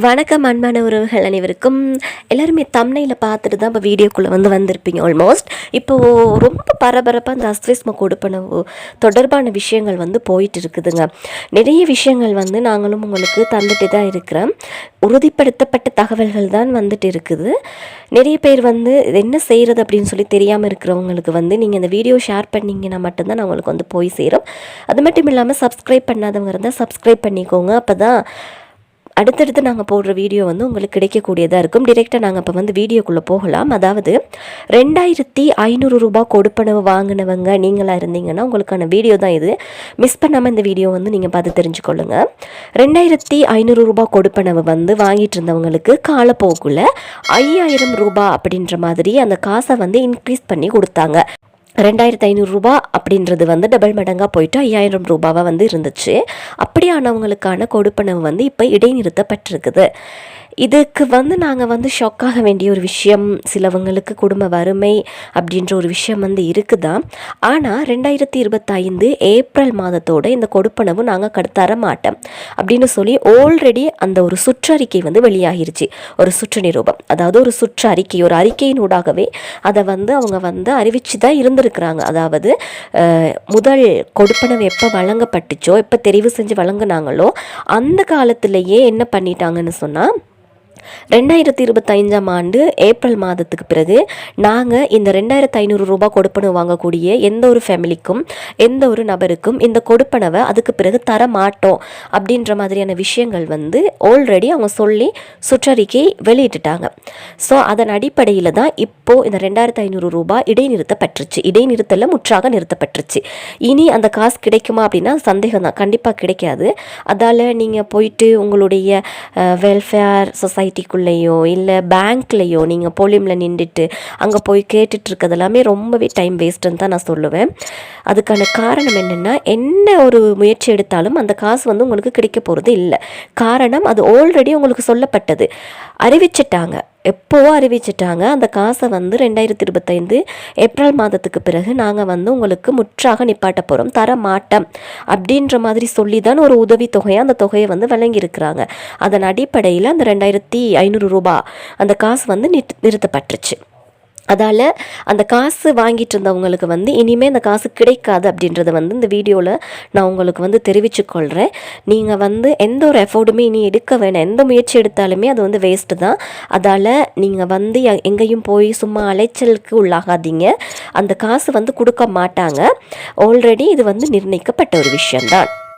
வணக்கம் அன்பான உறவுகள் அனைவருக்கும். எல்லாருமே தம்னையில் பார்த்துட்டு தான் இப்போ வீடியோக்குள்ளே வந்து வந்திருப்பீங்க ஆல்மோஸ்ட் இப்போது ரொம்ப பரபரப்பாக அந்த அஸ்வேஸ்ம கொடுப்பனவு தொடர்பான விஷயங்கள் வந்து போயிட்டு இருக்குதுங்க. நிறைய விஷயங்கள் வந்து நாங்களும் உங்களுக்கு தந்துட்டு தான் இருக்கிறோம். உறுதிப்படுத்தப்பட்ட தகவல்கள் தான் வந்துட்டு இருக்குது. நிறைய பேர் வந்து என்ன செய்கிறது அப்படின்னு சொல்லி தெரியாமல் இருக்கிறவங்களுக்கு வந்து நீங்கள் இந்த வீடியோ ஷேர் பண்ணிங்கன்னா மட்டும்தான் நான் உங்களுக்கு வந்து போய் சேரும். அது மட்டும் இல்லாமல் சப்ஸ்கிரைப் பண்ணாதவங்க இருந்தால் சப்ஸ்கிரைப் பண்ணிக்கோங்க. அப்போ தான் அடுத்தடுத்து நாங்கள் போடுற வீடியோ வந்து உங்களுக்கு கிடைக்கக்கூடியதாக இருக்கும். டிரெக்டாக நாங்கள் இப்போ வந்து வீடியோக்குள்ளே போகலாம். அதாவது ரெண்டாயிரத்தி ஐநூறு ரூபாய் கொடுப்பனவு வாங்கினவங்க நீங்களாக இருந்தீங்கன்னா உங்களுக்கான வீடியோ தான் இது. மிஸ் பண்ணாமல் இந்த வீடியோ வந்து நீங்கள் பார்த்து தெரிஞ்சுக்கொள்ளுங்க. ரெண்டாயிரத்தி ஐநூறு ரூபாய் கொடுப்பனவு வந்து வாங்கிட்டு இருந்தவங்களுக்கு காலப்போக்குள்ள ஐயாயிரம் ரூபாய் அப்படின்ற மாதிரி அந்த காசை வந்து இன்க்ரீஸ் பண்ணி கொடுத்தாங்க. ரெண்டாயிரத்து ஐநூறுரூபா அப்படின்றது வந்து டபுள் மடங்காக போயிட்டு ஐயாயிரம் ரூபாவாக வந்து இருந்துச்சு. அப்படியானவங்களுக்கான கொடுப்பனவு வந்து இப்போ இடைநிறுத்தப்பட்டிருக்குது. இதுக்கு வந்து நாங்கள் வந்து ஷாக்காக வேண்டிய ஒரு விஷயம் சிலவங்களுக்கு குடும்ப வறுமை அப்படின்ற ஒரு விஷயம் வந்து இருக்குதான் ஆனால் ரெண்டாயிரத்தி இருபத்தைந்து ஏப்ரல் மாதத்தோட இந்த கொடுப்பனவு நாங்கள் கடத்தர மாட்டோம் அப்படின்னு சொல்லி ஆல்ரெடி அந்த ஒரு சுற்றறிக்கை வந்து வெளியாகிருச்சு. ஒரு சுற்று நிரூபம் அதாவது ஒரு சுற்று அறிக்கை ஒரு அறிக்கையினூடாகவே அதை வந்து அவங்க வந்து அறிவிச்சு தான் இருந்திருக்கிறாங்க. அதாவது முதல் கொடுப்பனவு எப்போ வழங்கப்பட்டுச்சோ எப்போ தெரிவு செஞ்சு வழங்கினாங்களோ அந்த காலத்திலேயே என்ன பண்ணிட்டாங்கன்னு சொன்னால் ரெண்டாயிரத்தி இருபத்தைந்தாம் ஆண்டு ஏப்ரல் மாதத்துக்கு பிறகு நாங்கள் இந்த ரெண்டாயிரத்து ஐநூறு ரூபாய் கொடுப்பனவு வாங்கக்கூடிய எந்த ஒரு ஃபேமிலிக்கும் எந்த ஒரு நபருக்கும் இந்த கொடுப்பனவை அதுக்கு பிறகு தர மாட்டோம் அப்படின்ற மாதிரியான விஷயங்கள் வந்து ஆல்ரெடி அவங்க சொல்லி சுற்றறிக்கை வெளியிட்டுட்டாங்க. ஸோ அதன் அடிப்படையில் தான் இப்போது இந்த ரெண்டாயிரத்து ஐநூறு ரூபாய் இடைநிறுத்தப்பட்டுருச்சு இடைநிறுத்தல முற்றாக நிறுத்தப்பட்டுருச்சு இனி அந்த காசு கிடைக்குமா அப்படின்னா சந்தேகம் தான் கண்டிப்பாக கிடைக்காது. அதால் நீங்கள் போயிட்டு உங்களுடைய வெல்ஃபேர் சொசைட்டி சொசைட்டிக்குள்ளேயோ இல்லை பேங்க்லேயோ நீங்கள் போலியமில் நின்றுட்டு அங்கே போய் கேட்டுட்ருக்கிறது எல்லாமே ரொம்பவே டைம் வேஸ்ட்டுன்னு தான் நான் சொல்லுவேன். அதுக்கான காரணம் என்னென்னா என்ன ஒரு முயற்சி எடுத்தாலும் அந்த காசு வந்து உங்களுக்கு கிடைக்க போகிறது இல்லை. காரணம் அது ஆல்ரெடி உங்களுக்கு சொல்லப்பட்டது. அறிவிச்சிட்டாங்க. எப்போவோ அறிவிச்சிட்டாங்க. அந்த காசை வந்து ரெண்டாயிரத்தி இருபத்தைந்து ஏப்ரல் மாதத்துக்கு பிறகு நாங்கள் வந்து உங்களுக்கு முற்றாக நிப்பாட்ட போகிறோம் தர மாட்டோம். அப்படின்ற மாதிரி சொல்லி தான் ஒரு உதவி தொகையை அந்த தொகையை வந்து வழங்கியிருக்கிறாங்க. அதன் அடிப்படையில் அந்த ரெண்டாயிரத்தி ஐநூறு ரூபாய் அந்த காசு வந்து நிறுத் நிறுத்தப்பட்டுருச்சு. அதால் அந்த காசு வாங்கிட்டு இருந்தவங்களுக்கு வந்து இனிமேல் அந்த காசு கிடைக்காது அப்படின்றத வந்து இந்த வீடியோவில் நான் உங்களுக்கு வந்து தெரிவிச்சுக்கொள்கிறேன் நீங்கள் வந்து எந்த ஒரு எஃபோர்டுமே இனி எடுக்க வேணாம். எந்த முயற்சி எடுத்தாலுமே அது வந்து வேஸ்ட்டு தான். அதால் நீங்கள் வந்து எங்கேயும் போய் சும்மா அலைச்சலுக்கு உள்ளாகாதீங்க. அந்த காசு வந்து கொடுக்க மாட்டாங்க. ஆல்ரெடி இது வந்து நிர்ணயிக்கப்பட்ட ஒரு விஷயம்தான்.